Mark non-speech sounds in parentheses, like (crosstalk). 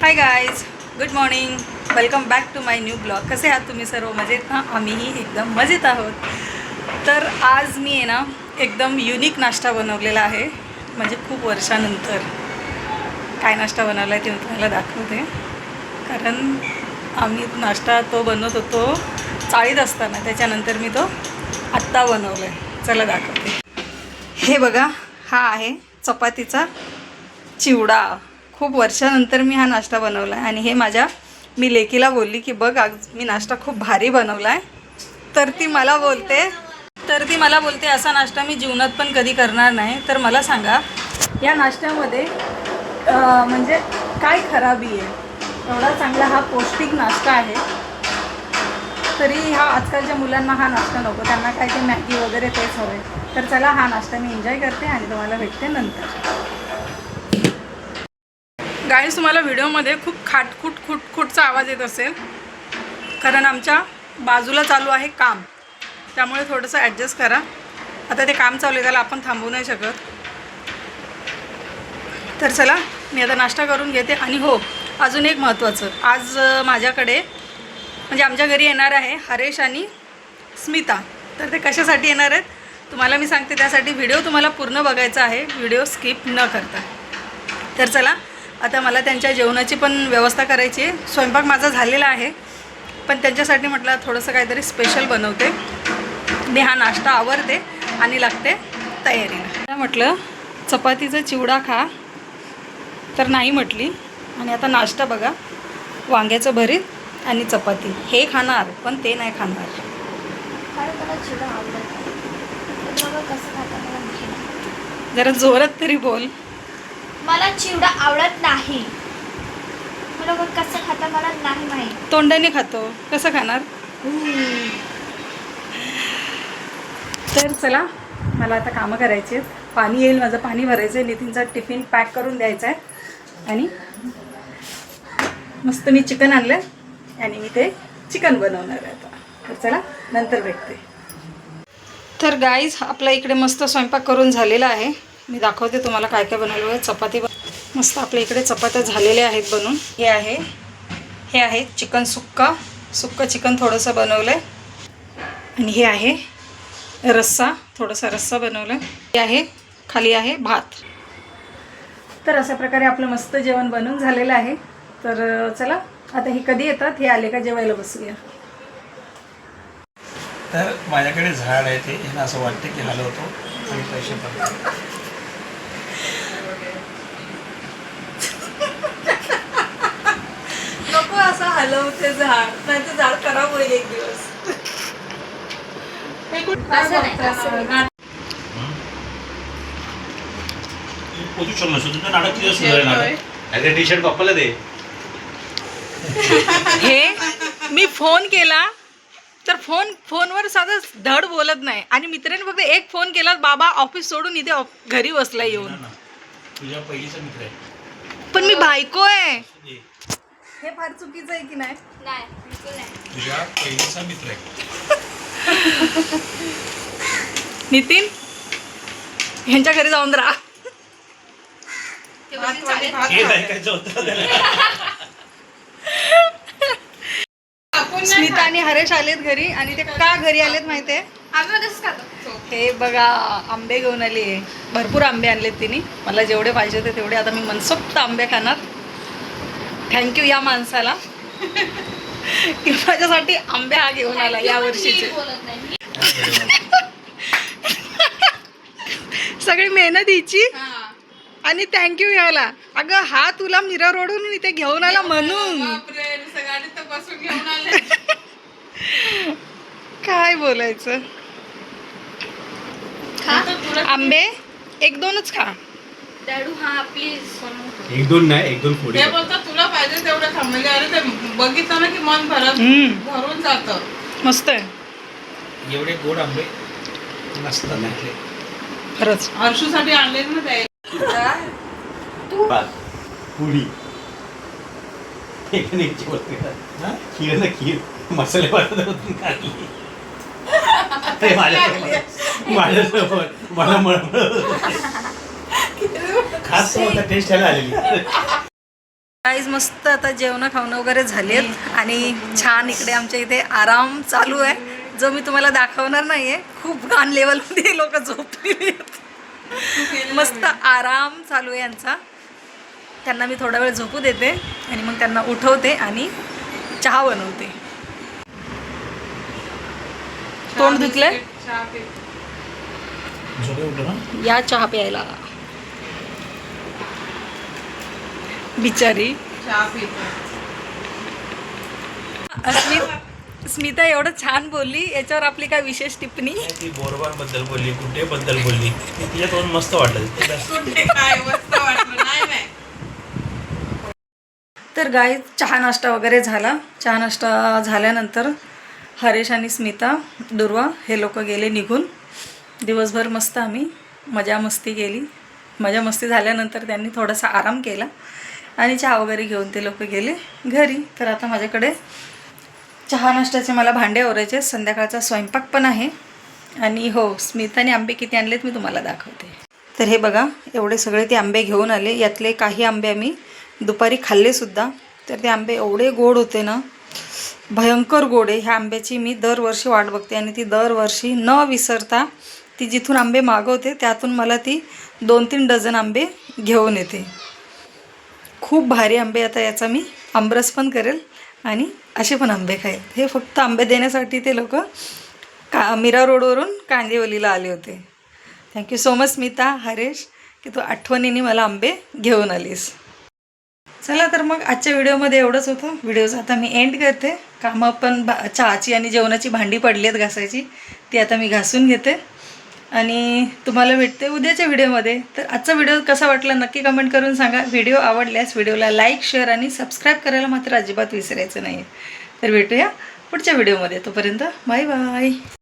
Hi guys good morning welcome back to my new blog कसे आहात तुम्ही सर्व? मजेत ना? आम्हीही एकदम मजेत आहोत. तर आज मी आहे ना एकदम युनिक नाश्ता बनवलेला आहे. म्हणजे खूप वर्षानंतर. काय नाश्ता बनवला आहे ते मी तुम्हाला दाखवते. कारण आम्ही नाश्ता तो बनवत होतो चाळीत असताना. त्याच्यानंतर मी तो आत्ता बनवला आहे चला दाखवते. हे बघा हा आहे चपातीचा चिवडा. खूप वर्षानंतर मी हा नाश्ता बनवला आहे आणि हे माझ्या मी लेकीला बोलली की बघ आज मी नाश्ता खूप भारी बनवला आहे तर ती मला बोलते तर ती मला बोलते असा नाश्ता मी जीवनात पण कधी करणार नाही. तर मला सांगा या नाश्त्यामध्ये म्हणजे काय खराबी आहे? एवढा चांगला हा पौष्टिक नाश्ता आहे. तरी हा आजकालच्या मुलांना हा नाश्ता नको त्यांना काय ते मॅगी वगैरे तेच हवे तर चला हा नाश्ता मी एन्जॉय करते आणि तुम्हाला भेटते नंतर. गाईज तुम्हाला व्हिडिओमध्ये खूप खाटखुट खुटखुटचा आवाज येत असेल. कारण आमच्या बाजूला चालू आहे काम. त्यामुळे थोडंसं ॲडजस्ट करा. आता ते काम चालू आहे त्याला आपण थांबवू नाही शकत. तर चला मी आता नाश्ता करून घेते. आणि हो अजून एक महत्त्वाचं. आज माझ्याकडे म्हणजे आमच्या घरी येणार आहे हरेश आणि स्मिता. तर ते कशासाठी येणार आहेत? तुम्हाला मी सांगते त्यासाठी व्हिडिओ तुम्हाला पूर्ण बघायचा आहे. व्हिडिओ स्किप न करता. तर चला आता मला त्यांच्या जेवणाची पण व्यवस्था करायची आहे. स्वयंपाक माझा झालेला आहे. पण त्यांच्यासाठी म्हटलं थोडंसं काहीतरी स्पेशल बनवते. मी हा नाश्ता आवरते आणि लागते तयारीला. म्हटलं चपातीचा चिवडा खा. तर नाही म्हटली. आणि आता नाश्ता बघा. वांग्याचं भरीत आणि चपाती. हे खाणार पण ते नाही खाणार. जरा जोरात तरी बोल. मला चिवडा आवडत नाही. मला बघ कसं खाता मला नाही माहीत. तोंडाने खातो. कसं खाणार? तर चला मला आता कामं करायची आहेत. पाणी येईल माझं पाणी भरायचं आहे नितीनचा टिफिन पॅक करून द्यायचा आहे आणि मस्त मी चिकन आणलं आणि मी ते चिकन बनवणार आहे आता. तर चला नंतर भेटते. तर गाईज आपल्या इकडे मस्त स्वयंपाक करून झालेला आहे. मी दाखवते तुम्हाला काय काय बनवलं आहे. चपाती मस्त आपल्या इकडे चपात्या झालेल्या आहेत बनून. हे आहे. हे आहे चिकन सुक्का. सुक्का चिकन थोडंसं बनवलं आहे आणि हे आहे रस्सा. थोडासा रस्सा बनवला आहे हे आहे खाली आहे भात. तर अशा प्रकारे आपलं मस्त जेवण बनवून झालेलं आहे. तर चला आता हे कधी येतात? हे आले का जेवायला बसूया. तर माझ्याकडे झाड आहे ते असं वाटतं की हलवतो आणि पैसे पण असं हलवते झाड. नाही तर झाड खराब होईल एक दिवस. नाटक नाटक? अरे टी शर्ट पप्पाला दे हे मी फोन केला तर फोन फोनवर साधं धड बोलत नाही. आणि मित्राने फक्त एक फोन केला बाबा ऑफिस सोडून इथे ऑफ- घरी बसला येऊन. तुझ्या पहिलीचा मित्र आहे. पण मी बायको आहे. हे फार चुकीचं आहे की नाही? नाही बिलकुल नाही. तुझ्या पहिलीचा मित्र आहे. नितीन ह्यांच्या घरी जाऊन राहा. हे ऐकायचं होतं त्याला. स्मिता आणि हरेश आलेत घरी आणि ते का घरी आलेत माहितीये आम्ही तसंच खातो. हे बघा आंबे घेऊन आली आहे भरपूर आंबे आणलेत तिने. मला जेवढे पाहिजे होते तेवढे. आता मी मनसोक्त आंबे खाणार. थँक्यू या माणसाला. की माझ्यासाठी आंबे हा घेऊन आला या वर्षीचे. सगळी मेहनत हिची आणि थँक्यू याला अगं हा तुला मिरर ओढून इथे घेऊन आला म्हणून. काय बोलायचं? आंबे एक दोनच खा. हा प्लीज एक दोन नाही एक दोन ते बोलतात तुला पाहिजे तेवढं खा म्हणजे अरे ते बघितलं ना की मन भरत हम्म, भरून जातं. मस्त आहे. एवढे गोड आंबे नसतात त्यातले. खरंच. हर्षूसाठी आणले ना ते. पुडी एक नाही जेवत हा? खीर ना खीर. मसाले (laughs) ते माझ्यासोबत. मला मळमळ खास टेस्ट आलेली. काहीच मस्त आता जेवण खावणं वगैरे झाली आहेत आणि छान इकडे आमच्या इथे आराम चालू आहे. जो मी तुम्हाला दाखवणार नाही आहे खूप घाण लेवलमध्ये लोक झोपलेली मस्त आराम चालू आहे यांचा. त्यांना मी थोडा वेळ झोपू देते आणि मग त्यांना उठवते आणि चहा बनवते. तोंड धुतले चहा पी. झोपे उठलो ना? या चहा प्यायला. बिचारी. स्मित स्मिता एवढं छान बोलली याच्यावर आपली काय विशेष टिप्पणी? ती बोरबारबद्दल बोलली कुठे बद्दल बोलली. ते तिच्या तोंड मस्त वाटलं? ते जास्त- कुठे काय मस्त वाटलं नाही नाही तर गाय चहा नाश्ता वगैरे झाला. चहा नाश्ता झाल्यानंतर हरेश आणि स्मिता दुर्वा हे लोक गेले निघून. दिवसभर मस्त आम्ही मजा मस्ती केली. मजा मस्ती झाल्यानंतर त्यांनी थोडासा आराम केला. आणि चहा वगैरे घेऊन ते लोक गेले घरी. तर आता माझ्याकडे चहा नाश्त्याचे मला भांडे आवरायचे संध्याकाळचा स्वयंपाक पण आहे. आणि हो स्मिताने आंबे किती आणलेत मी तुम्हाला दाखवते. तर हे बघा एवढे सगळे ते आंबे घेऊन आले. यातले काही आंबे आम्ही दुपारी खाल्लेसुद्धा तर ते आंबे एवढे गोड होते ना भयंकर गोड आहे. ह्या आंब्याची मी दरवर्षी वाट बघते आणि ती दरवर्षी न विसरता ती जिथून आंबे मागवते त्यातून मला ती दोन तीन डझन आंबे घेऊन येते. खूप भारी आंबे आता याचा मी आंबरस पण करेल आणि असे पण आंबे खाईल. हे फक्त आंबे देण्यासाठी ते लोक का मीरा रोडवरून कांदिवलीला आले होते. Thank you so much Smita Haresh की तू आठवणीने मला आंबे घेऊन आलीस. चला तर मग आजच्या व्हिडिओमध्ये एवढंच होतं. व्हिडिओचं आता मी एंड करते. कामं पण भा चहाची आणि जेवणाची भांडी पडली आहेत घासायची ती आता मी घासून घेते. आणि तुम्हाला भेटते उद्याच्या व्हिडिओमध्ये. तर आजचा व्हिडिओ कसा वाटला नक्की कमेंट करून सांगा. व्हिडिओ आवडल्यास व्हिडिओला लाईक शेअर आणि सबस्क्राईब करायला मात्र अजिबात विसरायचं नाही तर भेटूया पुढच्या व्हिडिओमध्ये. तोपर्यंत बाय बाय